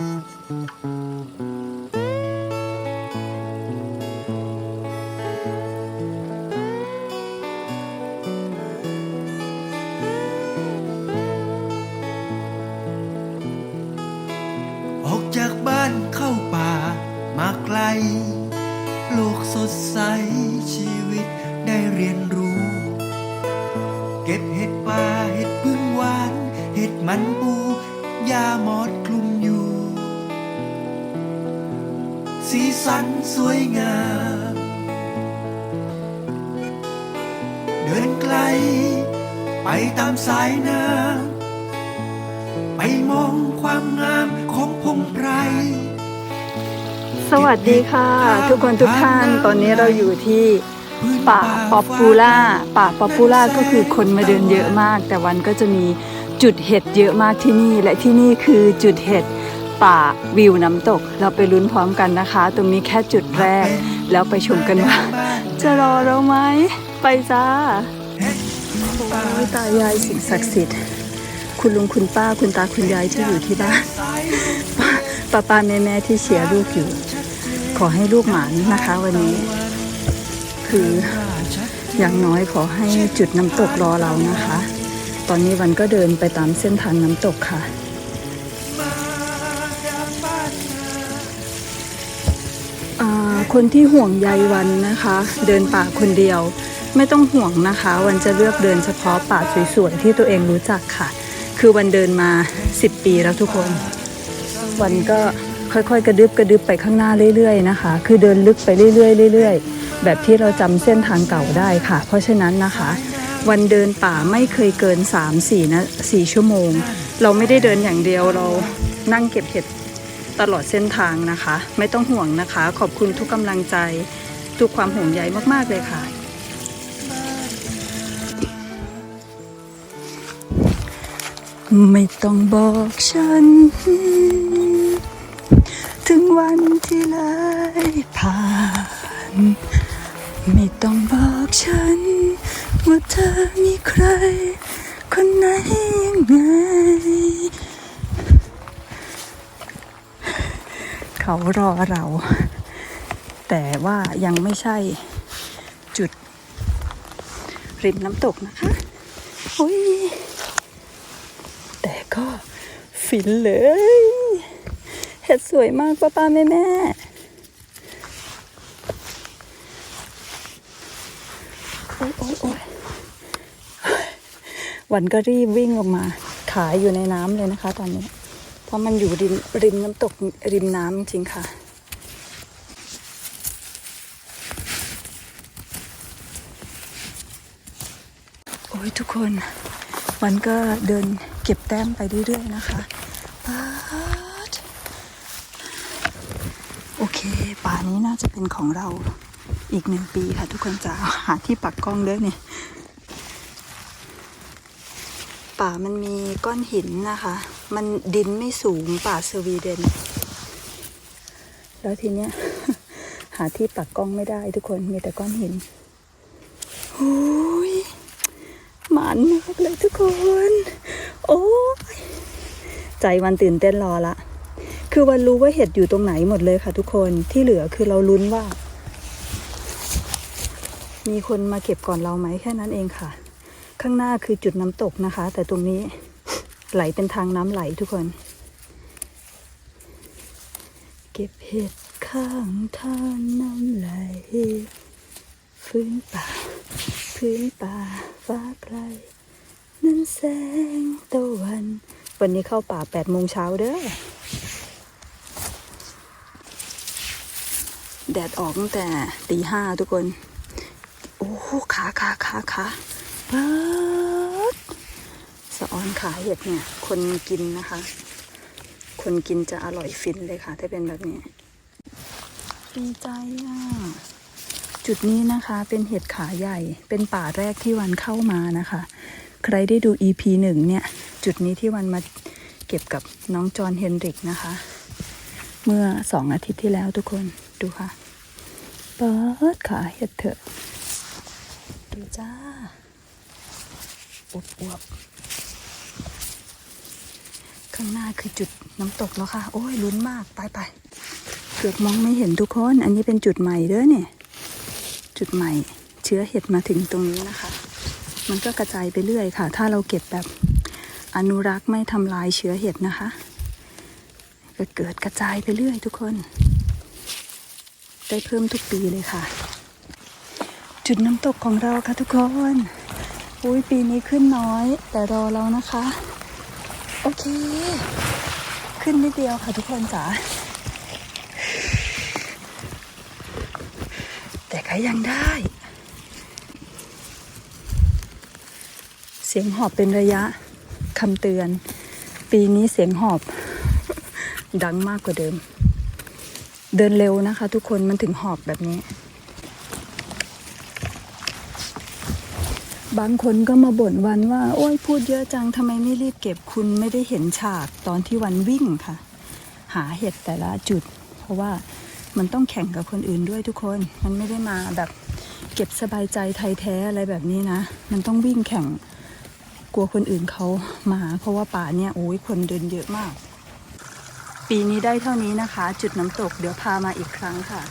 Mm-hmm. สันสวยงาม เดินไกล ไปตามสายน้ำไปมองความงามของพงไพรสวัสดีค่ะ ทุกคนทุกท่านตอนนี้เราอยู่ที่ป่าป๊อปปูล่าป่าป๊อปปูล่าก็คือคนมาเดินเยอะมาก แต่วันก็จะมีจุดเห็ดเยอะมากที่นี่ และที่นี่คือจุดเห็ด ป่าวิวน้ำตก เราไปลุ้นพร้อมกันนะคะ ตรงนี้แค่จุดแรก แล้วไปชมกันว่า จะรอเราไหม ไปจ้าตายายสิ่งศักดิ์สิทธิ์ คุณลุงคุณป้าคุณตาคุณยายที่อยู่ที่บ้านป้าป้าแม่แม่ที่เชียร์ลูกอยู่ ขอให้ลูกหมานนะคะวันนี้ คืออย่างน้อยขอให้จุดน้ำตกรอเรานะคะ ตอนนี้วันก็เดินไปตามเส้นทางน้ำตกค่ะ คนที่ห่วงใยวันนะคะ เดินป่าคนเดียว ไม่ต้องห่วงนะคะ วันจะเลือกเดินเฉพาะป่าสวยๆที่ตัวเองรู้จักค่ะ คือวันเดินมา 10 ปีแล้วทุกคน วันก็ค่อยๆ กระดึบกระดึบไปข้างหน้าเรื่อยๆนะคะ คือเดินลึกไปเรื่อยๆเรื่อยๆ แบบที่เราจำเส้นทางเก่าได้ค่ะ เพราะฉะนั้นนะคะ วันเดินป่าไม่เคยเกิน 3-4นะ4ชั่วโมง เราไม่ได้เดินอย่างเดียวเรานั่งเก็บเห็ด ตลอดเส้นทางนะคะ ไม่ต้องห่วงนะคะ ขอบคุณทุกกำลังใจ ทุกความห่วงใยมากๆเลยค่ะ ไม่ต้องบอกฉัน ถึงวันที่เลยผ่าน ไม่ต้องบอกฉัน ว่าเธอมีใคร คนไหนยังไง เขารอเรา แต่ว่ายังไม่ใช่จุด ริมน้ำตกนะคะโอ้ยแต่ก็ฟินเลย เห็ดสวยมากป้าป้าแม่แม่โอ๊ยโอ๊ยโอ๊ยวันก็รีบวิ่งออกมา ขายอยู่ในน้ำเลยนะคะตอนนี้ เพราะมันอยู่ริมริมน้ำตกริมน้ำจริงค่ะ โอ้ยทุกคนวันก็เดินเก็บแต้มไปเรื่อยๆนะคะโอเค ป่านี้น่าจะเป็นของเราอีกหนึ่งปีค่ะทุกคนจะหาที่ปักกล้องด้วยเนี่ยป่ามันมีก้อนหินนะคะ มันดินไม่สูงป่าสวีเดน แล้วทีเนี้ย หาที่ปักกล้องไม่ได้ทุกคนมีแต่ก้อนหินโอ้ยหมานมากเลยทุกคน โอ้ยใจวันตื่นเต้นรอละ คือวันรู้ว่าเห็ดอยู่ตรงไหนหมดเลยค่ะทุกคนที่เหลือคือเราลุ้นว่า มีคนมาเก็บก่อนเราไหมแค่นั้นเองค่ะ ข้างหน้าคือจุดน้ำตกนะคะ แต่ตรงนี้ ไหลเป็นทางน้ำไหลทุกคน เก็บเห็ดข้างทางน้ำไหลฟื้นป่าพื้นป่าฟ้าไกลนั้นแสงตะวัน วันนี้เข้าป่าแปดโมงเช้าเด้อแดดออกตั้งแต่ตีห้าทุกคน โอ้ขาขาขาขา ออนขาเห็ดเนี่ย คนกินนะคะ คนกินจะอร่อยฟินเลยค่ะ ถ้าเป็นแบบนี้ดีใจอะจุดนี้นะคะเป็นเห็ดขาใหญ่เป็นป่าแรกที่วันเข้ามานะคะ ใครได้ดู EP หนึ่งเนี่ย จุดนี้ที่วันมาเก็บกับน้องจอห์นเฮนริกนะคะ เมื่อสองอาทิตย์ที่แล้วทุกคนดูค่ะเปิดขาเห็ดเถอะดูจ้าอวบอวบ ข้างหน้าคือจุดน้ำตกแล้วค่ะ โอ้ยลุ้นมากไปไปเกือบมองไม่เห็นทุกคน อันนี้เป็นจุดใหม่เด้อเนี่ย จุดใหม่ เชื้อเห็ดมาถึงตรงนี้นะคะ มันก็กระจายไปเรื่อยค่ะ ถ้าเราเก็บแบบอนุรักษ์ไม่ทำลายเชื้อเห็ดนะคะก็เกิดกระจายไปเรื่อยทุกคน ได้เพิ่มทุกปีเลยค่ะ จุดน้ำตกของเราค่ะทุกคนอุ้ยปีนี้ขึ้นน้อย แต่รอเรานะคะ โอเค ขึ้นนิดเดียวค่ะทุกคนจ๋าแต่ก็ยังได้ เสียงหอบเป็นระยะคำเตือน ปีนี้เสียงหอบดังมากกว่าเดิม เดินเร็วนะคะทุกคนมันถึงหอบแบบนี้ บางคนก็มาบ่นวันว่า โอ้ยพูดเยอะจังทำไมไม่รีบเก็บคุณไม่ได้เห็นฉากตอนที่วันวิ่งค่ะ หาเห็ดแต่ละจุด เพราะว่ามันต้องแข่งกับคนอื่นด้วยทุกคน มันไม่ได้มาแบบเก็บสบายใจไทยแท้อะไรแบบนี้นะ มันต้องวิ่งแข่งกลัวคนอื่นเขามา เพราะว่าป่าเนี่ยโอ้ยคนเดินเยอะมาก ปีนี้ได้เท่านี้นะคะ จุดน้ำตกเดี๋ยวพามาอีกครั้งค่ะ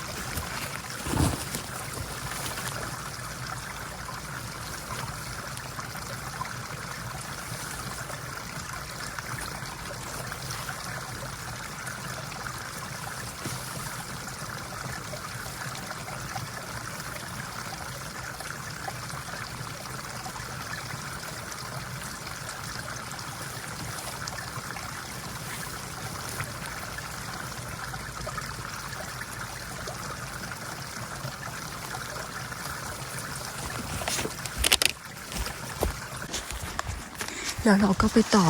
แล้วเราก็ไปต่อ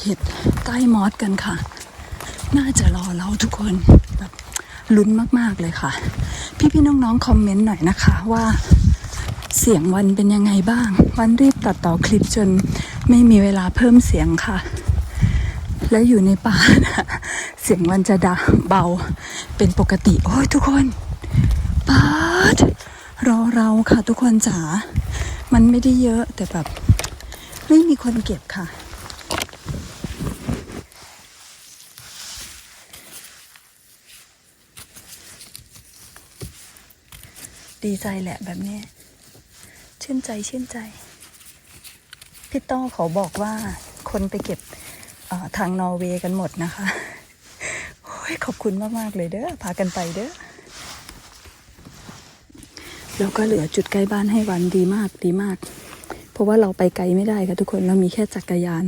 เห็ดใต้มอสกันค่ะ น่าจะรอเราทุกคนแบบลุ้นมากๆเลยค่ะ พี่ๆน้องๆคอมเมนต์หน่อยนะคะว่าเสียงวันเป็นยังไงบ้าง วันรีบตัดต่อคลิปจนไม่มีเวลาเพิ่มเสียงค่ะ แล้วอยู่ในป่านะเสียงวันจะดังเบาเป็นปกติ โอ้ยทุกคนปาดรอเราค่ะทุกคนจ๋ามันไม่ได้เยอะแต่แบบ ไม่มีคนเก็บค่ะ ดีใจแหละแบบนี้ ชื่นใจชื่นใจ พี่ต้อเขาบอกว่าคนไปเก็บทางนอร์เวย์กันหมดนะคะโอ้ยขอบคุณมาก ๆ เลยเด้อ พากันไปเด้อ แล้วก็เหลือจุดใกล้บ้านให้วันดีมากดีมาก ราะว่าเราไปไกลไม่ได้ค่ะทุกคนเรามีแค่จักรยาน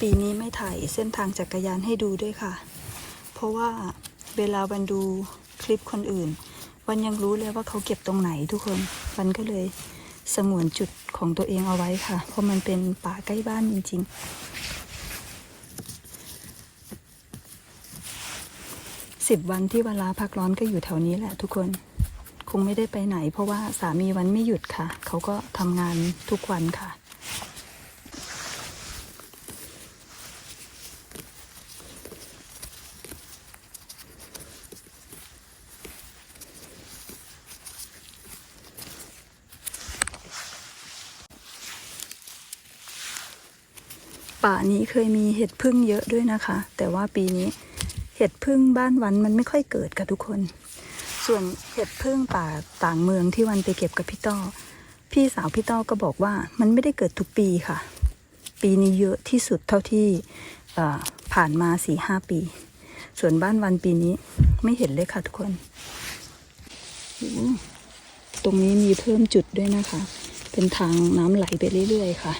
ปีนี้ไม่ถ่ายเส้นทางจักรยานให้ดูด้วยค่ะ เพราะว่าเวลาวันดูคลิปคนอื่น วันยังรู้เลยว่าเขาเก็บตรงไหนทุกคนวันก็เลยสงวนจุดของตัวเองเอาไว้ค่ะ เพราะมันเป็นป่าใกล้บ้านจริง ๆ สิบวันที่เวลาพักร้อนก็อยู่แถวนี้แหละทุกคน คงไม่ได้ไปไหน เพราะว่าสามีวันไม่หยุดค่ะ เขาก็ทำงานทุกวันค่ะ ป่านี้เคยมีเห็ดพึ่งเยอะด้วยนะคะ แต่ว่าปีนี้ เห็ดพึ่งบ้านวันมันไม่ค่อยเกิดกับทุกคน ส่วนเห็ดพึ่งป่าต่างเมืองที่วันไปเก็บกับพี่ต้อ พี่สาวพี่ต้อก็บอกว่ามันไม่ได้เกิดทุกปีค่ะ ปีนี้เยอะที่สุดเท่าที่ผ่านมาสี่ห้าปี ส่วนบ้านวันปีนี้ไม่เห็นเลยค่ะทุกคน ตรงนี้มีเพิ่มจุดด้วยนะคะ เป็นทางน้ำไหลไปเรื่อยๆค่ะ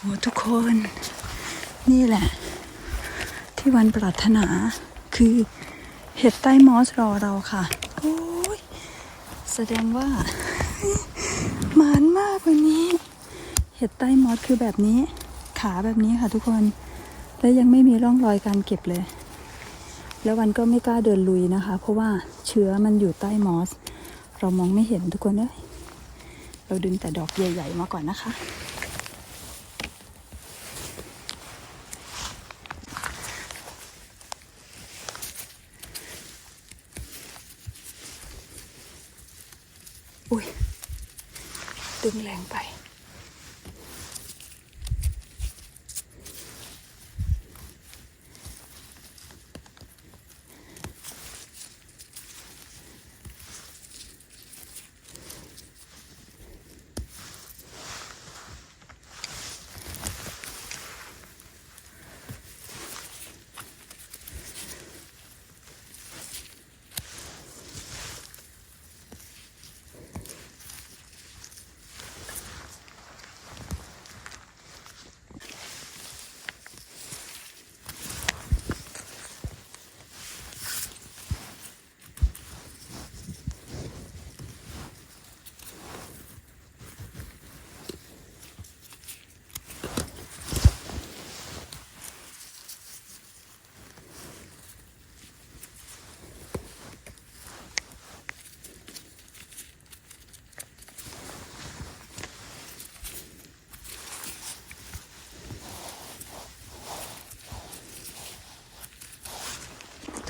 โอ้ทุกคน นี่แหละ ที่วัน ปรารถนา คือเห็ดใต้มอสรอเราค่ะ โอ้ย แสดงว่า หมานมากวันนี้ เห็ดใต้มอสคือแบบนี้ ขาแบบนี้ค่ะทุกคน และยังไม่มีร่องรอยการเก็บเลย แล้ววันก็ไม่กล้าเดินลุยนะคะ เพราะว่าเชื้อมันอยู่ใต้มอส เรามองไม่เห็นทุกคนเลยเราดึงแต่ดอกใหญ่ ๆ มาก่อนนะคะ แรงไป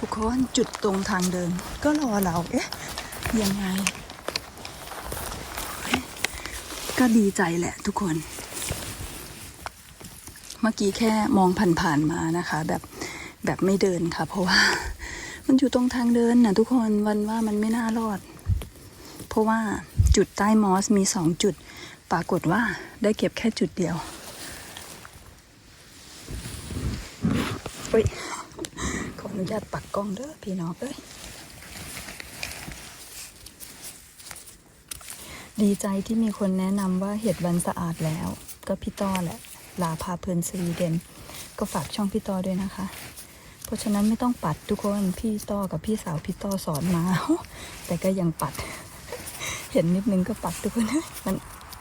กคนจุดตรงทางเดิน ก็รอเรา เอ๊ะ ยังไง ก็ดีใจแหละทุกคน เมื่อกี้แค่มองผ่านๆมานะคะ แบบแบบไม่เดินค่ะ เพราะว่า มันอยู่ตรงทางเดินนะทุกคนวันว่ามันไม่น่ารอด เพราะว่าจุดใต้มอสมีสองจุด ปรากฏว่าได้เก็บแค่จุดเดียวเฮ้ย นุญาตปักกล้องเด้อพี่น้องเอ้ยดีใจที่มีคนแนะนำว่าเห็ดวันสะอาดแล้ว ก็พี่ต้อแหละลาพาเพลินสวีเดน ก็ฝากช่องพี่ต้อด้วยนะคะ เพราะฉะนั้นไม่ต้องปัดทุกคนพี่ต้อกับพี่สาวพี่ต้อสอนมาแต่ก็ยังปัด เห็นนิดนึงก็ปัดทุกคนมัน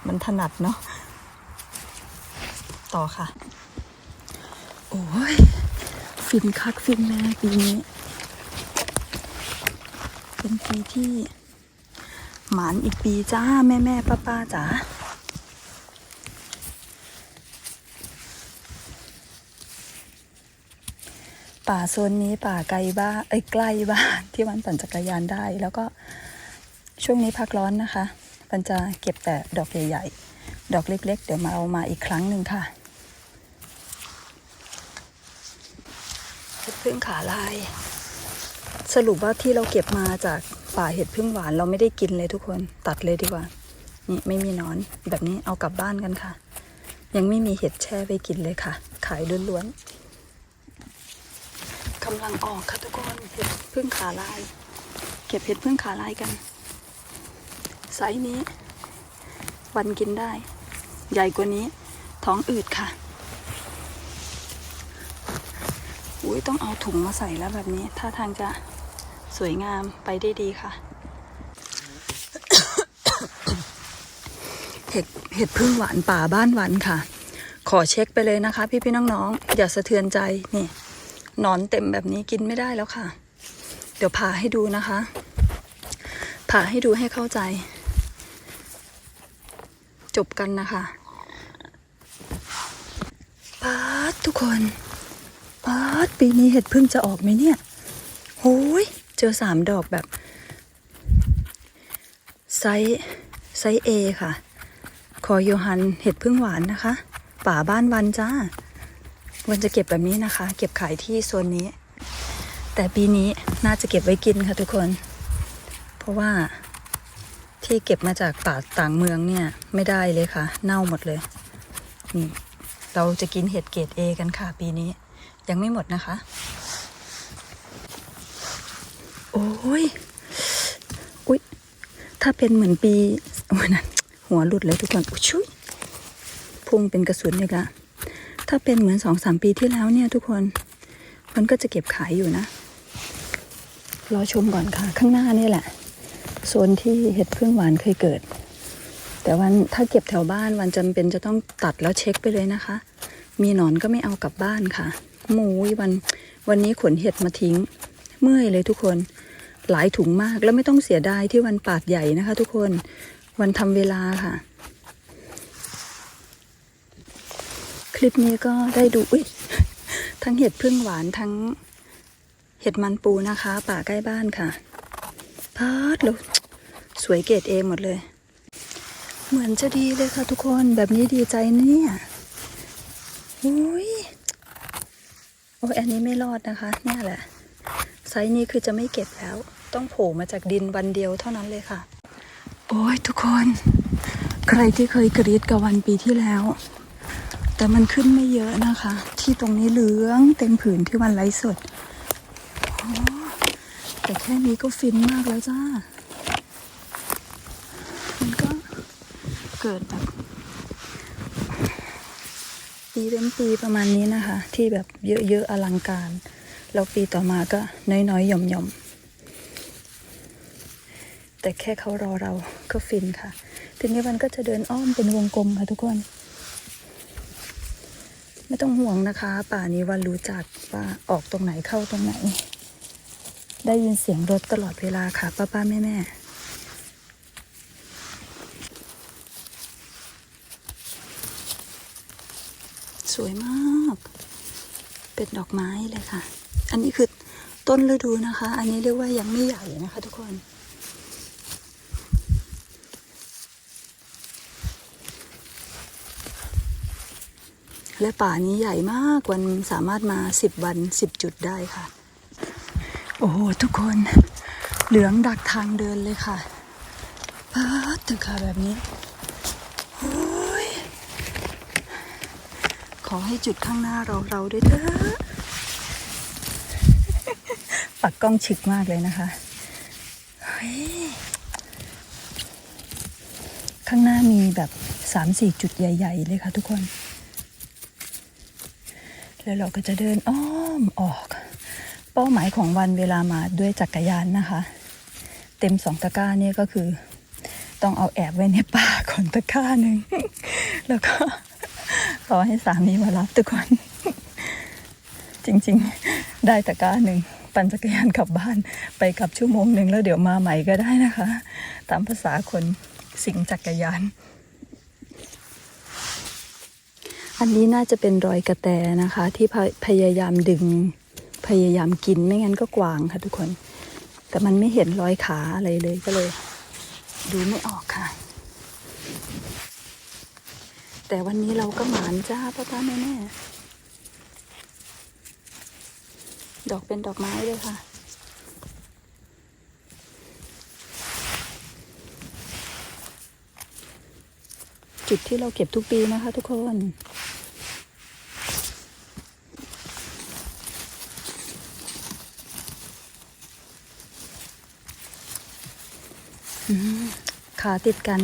มันถนัดเนาะต่อค่ะ โอ้ย ฟินคักฟินแม่ปีนี้ เป็นปีที่ หมานอีกปีจ้า แม่แม่ป้าป้าจ๋าป่าโซนนี้ป่าไกลบ้านเอ้ยใกล้บ้านที่วันปั่นจักรยานได้ แล้วก็ช่วงนี้พักร้อนนะคะมันจะเก็บแต่ดอกใหญ่ ๆ ดอกเล็ก ๆ เดี๋ยวมาเอามาอีกครั้งหนึ่งค่ะ เห็ด พึ่งขาลาย สรุปว่าที่เราเก็บมาจากป่าเห็ดพึ่งหวานเราไม่ได้กินเลยทุกคนตัดเลยดีกว่า นี่ไม่มีนอนแบบนี้เอากลับบ้านกันค่ะ ยังไม่มีเห็ดแช่ไปกินเลยค่ะ ขายล้วนๆกำลังออกค่ะทุกคนเห็ดพึ่งขาลาย เก็บเห็ดพึ่งขาลายกันไซส์นี้ วันกินได้ ใหญ่กว่านี้ท้องอืดค่ะ อุ้ยต้องเอาถุงมาใส่แล้วแบบนี้ท่าทางจะสวยงามไปได้ดีค่ะ เห็ดเห็ดพึ่งหวานป่าบ้านหวานค่ะ ขอเช็คไปเลยนะคะ พี่พี่น้องๆ อย่าสะเทือนใจนี่นอนเต็มแบบนี้กินไม่ได้แล้วค่ะ เดี๋ยวผ่าให้ดูนะคะผ่าให้ดูให้เข้าใจ จบกันนะคะป๊าทุกคน ป๊าดปีนี้เห็ดพึ่งจะออกไหมเนี่ยโอ้ยเจอสามดอกแบบ ไซส์ไซส์เอค่ะ คอโยฮันเห็ดพึ่งหวานนะคะ ป่าบ้านวันจ้า วันจะเก็บแบบนี้นะคะ เก็บขายที่โซนนี้ แต่ปีนี้น่าจะเก็บไว้กินค่ะทุกคน เพราะว่าที่เก็บมาจากป่าต่างเมืองเนี่ย ไม่ได้เลยค่ะ เน่าหมดเลยนี่เราจะกินเห็ดเกรดเอกันค่ะปีนี้ ยังไม่หมดนะคะ โอ้ยอุ๊ยถ้าเป็นเหมือนปีโอ้ยนั่นหัวหลุดเลยทุกคนอุ๊ยชุยพุ่งเป็นกระสุนเลยละถ้าเป็นเหมือนสองสามปีที่แล้วเนี่ยทุกคน มันก็จะเก็บขายอยู่นะ รอชมก่อนค่ะ ข้างหน้านี่แหละ โซนที่เห็ดพึ่งหวานเคยเกิด แต่วันถ้าเก็บแถวบ้านวันจำเป็นจะต้องตัดแล้วเช็คไปเลยนะคะ มีหนอนก็ไม่เอากลับบ้านค่ะ หมูวัน วันนี้ขนเห็ดมาทิ้ง เมื่อยเลยทุกคนหลายถุงมากแล้วไม่ต้องเสียดายที่วันปาดใหญ่นะคะ ทุกคนวันทำเวลาค่ะ คลิปนี้ก็ได้ดูอุ้ยทั้งเห็ดพึ่งหวานทั้งเห็ดมันปูนะคะ ป่าใกล้บ้านค่ะพาดแล้วสวยเกรดเองหมดเลย เหมือนจะดีเลยค่ะทุกคนแบบนี้ดีใจนะเนี่ยอุ้ย โอ้ยอันนี้ไม่รอดนะคะ เนี่ยแหละ ไซส์นี้คือจะไม่เก็บแล้ว ต้องโผล่มาจากดินวันเดียวเท่านั้นเลยค่ะ โอ้ยทุกคน ใครที่เคยกรีดกับวันปีที่แล้ว แต่มันขึ้นไม่เยอะนะคะ ที่ตรงนี้เหลืองเต็มผืนที่วันไลฟ์สดแต่แค่นี้ก็ฟินมากแล้วจ้า มันก็เกิดแบบ ปีเป็นปีประมาณนี้นะคะ ที่แบบเยอะๆอลังการ แล้วปีต่อมาก็น้อยๆหย่อมๆ แต่แค่เขารอเราก็ฟินค่ะ ทีนี้มันก็จะเดินอ้อมเป็นวงกลมค่ะทุกคน ไม่ต้องห่วงนะคะ ป่านี้วันรู้จักว่าออกตรงไหนเข้าตรงไหน ได้ยินเสียงรถตลอดเวลาค่ะป้าป้าแม่แม่สวยมาก็นดอกไม้เลยค่ะ อันนี้คือต้นฤดูนะคะ อันนี้เรียกว่ายังไม่ใหญ่นะคะทุกคนและป่านี้ใหญ่มากวันสามารถมาสิบวันสิบจุดได้ค่ะ โอ้โห ทุกคนเหลืองดักทางเดินเลยค่ะพาดถึงค่ะแบบนี้โอ้ย ขอให้จุดข้างหน้าเราเราด้วยเถอะปักกล้องฉิกมากเลยนะคะ ข้างหน้ามีแบบสามสี่จุดใหญ่ ๆ เลยค่ะทุกคน แล้วเราก็จะเดินอ้อมออก เป้าหมายของวันเวลามาด้วยจักรยานนะคะ เต็มสองตะกร้าเนี่ยก็คือ ต้องเอาแอบไว้ในป่าก่อนตะกร้าหนึ่งแล้วก็ รอให้สามีมารับทุกคนจริง ๆ ได้ตะกร้าหนึ่งปั่นจักรยานกลับบ้านไปกับชั่วโมงหนึ่งแล้วเดี๋ยวมาใหม่ก็ได้นะคะ ตามภาษาคนสิงจักรยาน อันนี้น่าจะเป็นรอยกระแตนะคะ ที่พยพยายามดึงพยายามกินไม่งั้นก็กวางค่ะทุกคน แต่มันไม่เห็นรอยขาอะไรเลยก็เลย ดูไม่ออกค่ะ แต่วันนี้เราก็หมานจ้าป้าป้าแม่แม่ดอกเป็นดอกไม้เลยค่ะ จุดที่เราเก็บทุกปีนะคะทุกคนขาติดกัน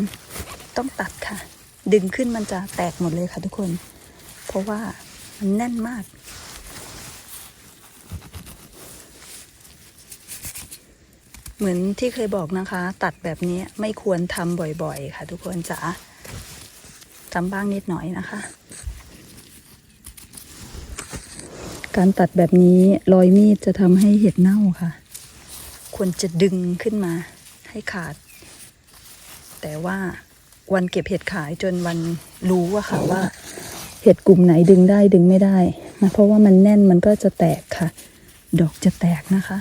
ต้องตัดค่ะ ดึงขึ้นมันจะแตกหมดเลยค่ะทุกคน เพราะว่ามันแน่นมาก เหมือนที่เคยบอกนะคะ ตัดแบบนี้ไม่ควรทำบ่อยๆ ค่ะ ทุกคนจ๋าทำบ้างนิดหน่อยนะคะ การตัดแบบนี้รอยมีดจะทำให้เห็ดเน่าค่ะ ควรจะดึงขึ้นมาให้ขาด แต่ว่า วันเก็บเห็ดขายจนวันรู้ว่าค่ะว่า เห็ดกลุ่มไหนดึงได้ดึงไม่ได้นะเพราะว่ามันแน่นมันก็จะแตกค่ะ ดอกจะแตกนะคะ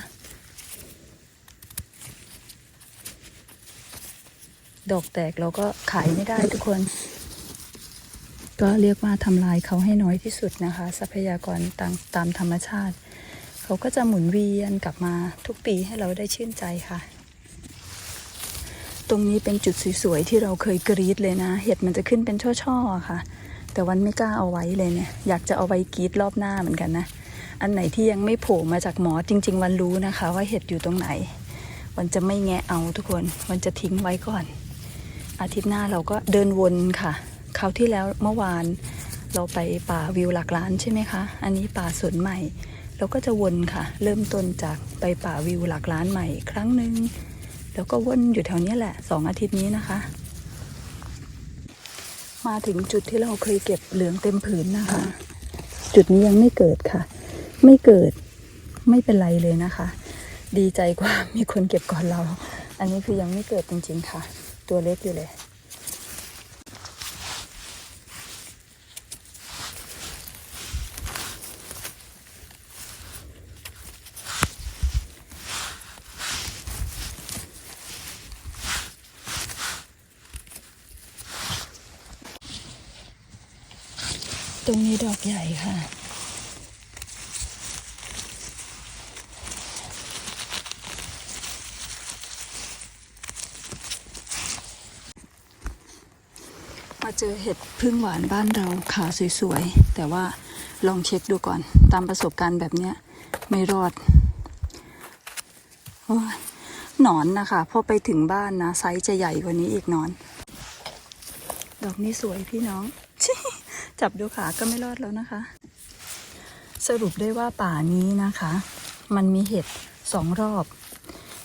ดอกแตกเราก็ขายไม่ได้ทุกคน ก็เรียกว่าทำลายเขาให้น้อยที่สุดนะคะ ทรัพยากรตามตามธรรมชาติ เขาก็จะหมุนเวียนกลับมาทุกปีให้เราได้ชื่นใจค่ะ ตรงนี้เป็นจุดสวยๆที่เราเคยกรีดเลยนะ เห็ดมันจะขึ้นเป็นช่อๆค่ะ แต่วันไม่กล้าเอาไว้เลยเนี่ย อยากจะเอาไว้กรีดรอบหน้าเหมือนกันนะ อันไหนที่ยังไม่โผล่มาจากหมอจริง ๆ วันรู้นะคะ ว่าเห็ดอยู่ตรงไหน วันจะไม่แงะเอาทุกคน วันจะทิ้งไว้ก่อน อาทิตย์หน้าเราก็เดินวนค่ะคราวที่แล้วเมื่อวานเราไปป่าวิวหลักล้านใช่ไหมคะ อันนี้ป่าสวนใหม่ เราก็จะวนค่ะ เริ่มต้นจากไปป่าวิวหลักล้านใหม่ ครั้งหนึ่ง แล้วก็วนอยู่แถวนี้แหละสองอาทิตย์นี้นะคะ มาถึงจุดที่เราเคยเก็บเหลืองเต็มผืนนะคะ จุดนี้ยังไม่เกิดค่ะ ไม่เกิดไม่เป็นไรเลยนะคะ ดีใจกว่ามีคนเก็บก่อนเรา อันนี้คือยังไม่เกิดจริงๆค่ะ ตัวเล็กอยู่เลย ตรงนี้ดอกใหญ่ค่ะ มาเจอเห็ดพึ่งหวานบ้านเราขาสวยๆ แต่ว่าลองเช็คดูก่อน ตามประสบการณ์แบบเนี้ยไม่รอดโอ้ยหนอนนะคะ พอไปถึงบ้านนะ ไซส์จะใหญ่กว่านี้อีกนอน ดอกนี้สวยพี่น้อง จับดูขาก็ไม่รอดแล้วนะคะ สรุปได้ว่าป่านี้นะคะ มันมีเห็ดสองรอบ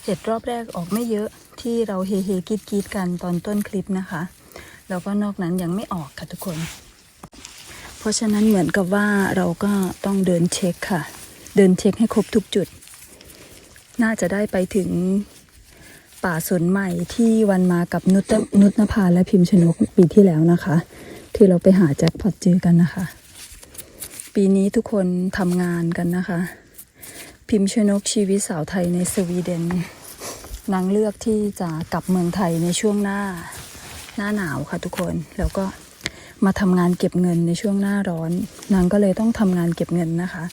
เห็ดรอบแรกออกไม่เยอะที่เราเฮเฮกรีดกรีดกันตอนต้นคลิปนะคะ แล้วก็นอกนั้นยังไม่ออกค่ะทุกคน เพราะฉะนั้นเหมือนกับว่าเราก็ต้องเดินเช็คค่ะ เดินเช็คให้ครบทุกจุด น่าจะได้ไปถึงป่าสนใหม่ที่วันมากับนุตนุตนภาและพิมพ์ชนกปีที่แล้วนะคะ ที่เราไปหาแจ็ค พอตเจอกันนะคะ ปีนี้ทุกคนทำงานกันนะคะ พิมพ์ชนกชีวิตสาวไทยในสวีเดนนางเลือกที่จะกลับเมืองไทยในช่วงหน้าหน้าหนาวค่ะทุกคนแล้วก็มาทำงานเก็บเงินในช่วงหน้าร้อน นางก็เลยต้องทำงานเก็บเงินนะคะ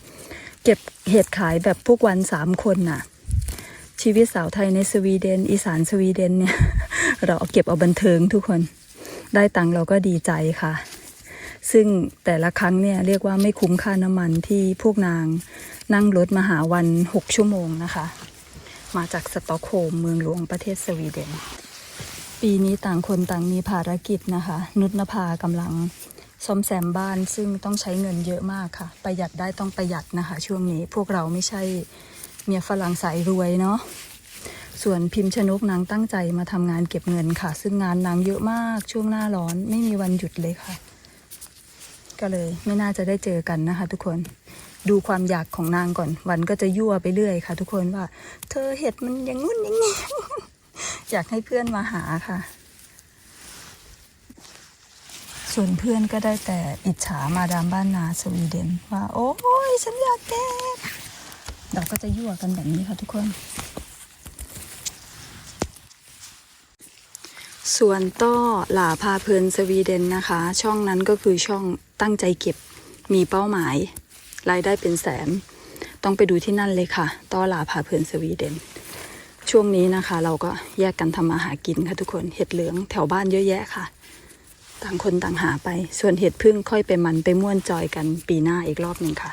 เก็บเห็ดขายแบบพวกวันสามคนน่ะ ชีวิตสาวไทยในสวีเดน อีสานสวีเดนเนี่ย เราเอาเก็บเอาบันเทิงทุกคน ได้ตังเราก็ดีใจค่ะ ซึ่งแต่ละครั้งเนี่ยเรียกว่าไม่คุ้มค่าน้ำมันที่พวกนางนั่งรถมาหาวันหกชั่วโมงนะคะ มาจากสตอกโฮล์มเมืองหลวงประเทศสวีเดน ปีนี้ต่างคนต่างมีภารกิจนะคะ นุชนภากำลังซ่อมแซมบ้านซึ่งต้องใช้เงินเยอะมากค่ะ ประหยัดได้ต้องประหยัดนะคะ ช่วงนี้พวกเราไม่ใช่เมียฝรั่งสายรวยเนาะส่วนพิมพ์ชนกนางตั้งใจมาทำงานเก็บเงินค่ะ ซึ่งงานนางเยอะมากช่วงหน้าร้อนไม่มีวันหยุดเลยค่ะ ก็เลยไม่น่าจะได้เจอกันนะคะ ทุกคนดูความอยากของนางก่อน วันก็จะยั่วไปเรื่อยค่ะ ทุกคนว่า เธอเห็ดมันอย่างงุ่นอย่างนี้อยากให้เพื่อนมาหาค่ะ ส่วนเพื่อนก็ได้แต่อิจฉามาดามบ้านนาสวีเดนว่า โอ้ยฉันอยากเก็บเราก็จะยั่วกันแบบนี้ค่ะทุกคน ส่วนต้อหล่าพาเพลินสวีเดนนะคะ ช่องนั้นก็คือช่อง ตั้งใจเก็บมีเป้าหมาย รายได้เป็นแสน ต้องไปดูที่นั่นเลยค่ะ ต้อลาพาเพลินสวีเดน ช่วงนี้นะคะ เราก็แยกกันทำมาหากินค่ะทุกคนเห็ดเหลืองแถวบ้านเยอะแยะค่ะ ต่างคนต่างหาไป ส่วนเห็ดพึ่งค่อยไปมันไปม่วนจอยกันปีหน้าอีกรอบหนึ่งค่ะ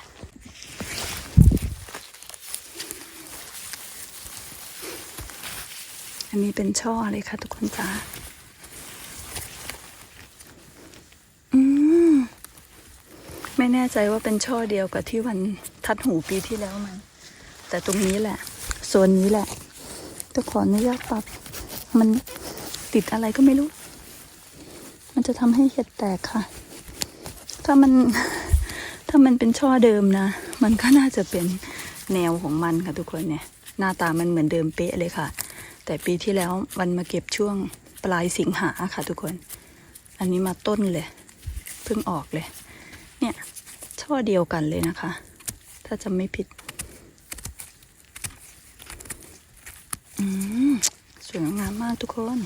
อันนี้เป็นช่อเลยค่ะทุกคนจ้าอืม ไม่แน่ใจว่าเป็นช่อเดียวกับที่วันทัดหูปีที่แล้วไหมแต่ตรงนี้แหละโซนนี้แหละต้องขออนุญาตปรับมันติดอะไรก็ไม่รู้ มันจะทำให้เห็ดแตกค่ะ ถ้ามันถ้ามันเป็นช่อเดิมนะ มันก็น่าจะเป็นแนวของมันค่ะทุกคนเนี่ย หน้าตามันเหมือนเดิมเป๊ะเลยค่ะ แต่ปีที่แล้วมันมาเก็บช่วงปลายสิงหาค่ะทุกคน อันนี้มาต้นเลย เพิ่งออกเลย เนี่ย ช่อเดียวกันเลยนะคะ ถ้าจะไม่ผิดสวยงามมากทุกคน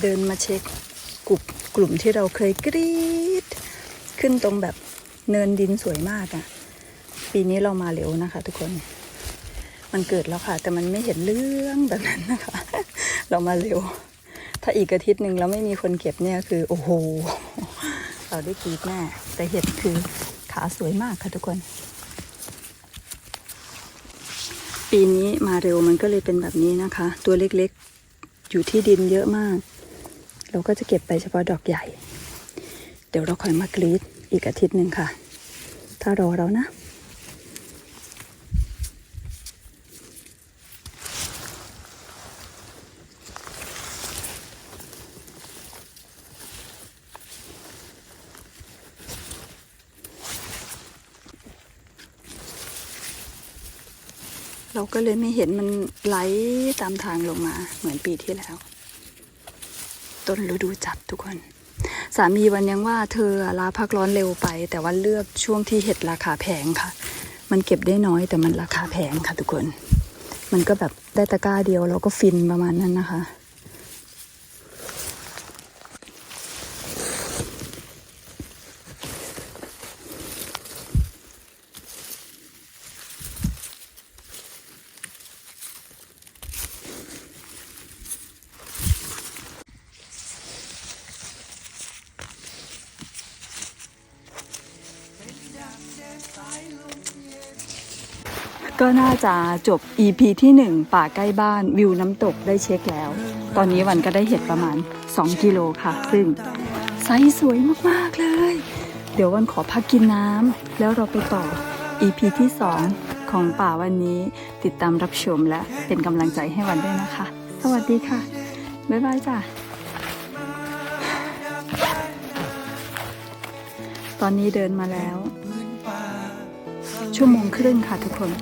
เดินมาเช็คกลุ่ม กลุ่มที่เราเคยกรีดขึ้นตรงแบบเนินดินสวยมากอะ่ะ ปีนี้เรามาเร็วนะคะ ทุกคน มันเกิดแล้วค่ะ แต่มันไม่เห็นเรื่องแบบนั้นนะคะ เรามาเร็ว ถ้าอีกอาทิตย์หนึ่งแล้วไม่มีคนเก็บเนี่ยคือ โอ้โห เราได้กรีดแน่แต่เห็ดคือขาสวยมากค่ะทุกคน ปีนี้มาเร็วมันก็เลยเป็นแบบนี้นะคะ ตัวเล็กๆ อยู่ที่ดินเยอะมาก เราก็จะเก็บไปเฉพาะดอกใหญ่ เดี๋ยวเราค่อยมากรีดอีกอาทิตย์หนึ่งค่ะ ถ้ารอเรานะ เราก็เลยไม่เห็นมันไหลตามทางลงมาเหมือนปีที่แล้ว ต้นฤดูจัดทุกคน สามีวันยังว่าเธอลาพักร้อนเร็วไป แต่ว่าเลือกช่วงที่เห็ดราคาแพงค่ะ มันเก็บได้น้อยแต่มันราคาแพงค่ะทุกคน มันก็แบบได้ตะกร้าเดียวเราก็ฟินประมาณนั้นนะคะ ก็น่าจะจบ EP ที่ 1 ป่าใกล้บ้านวิวน้ำตกได้เช็คแล้ว ตอนนี้วันก็ได้เห็ดประมาณ 2 กิโลค่ะ ซึ่งไซส์สวยมาก ๆ เลย เดี๋ยววันขอพักกินน้ำแล้วเราไปต่อ EP ที่ 2 ของป่าวันนี้ติดตามรับชมและเป็นกำลังใจให้วันด้วยนะคะ สวัสดีค่ะ บ๊ายบายจ้ะตอนนี้เดินมาแล้ว ชั่วโมงครึ่งค่ะทุกคน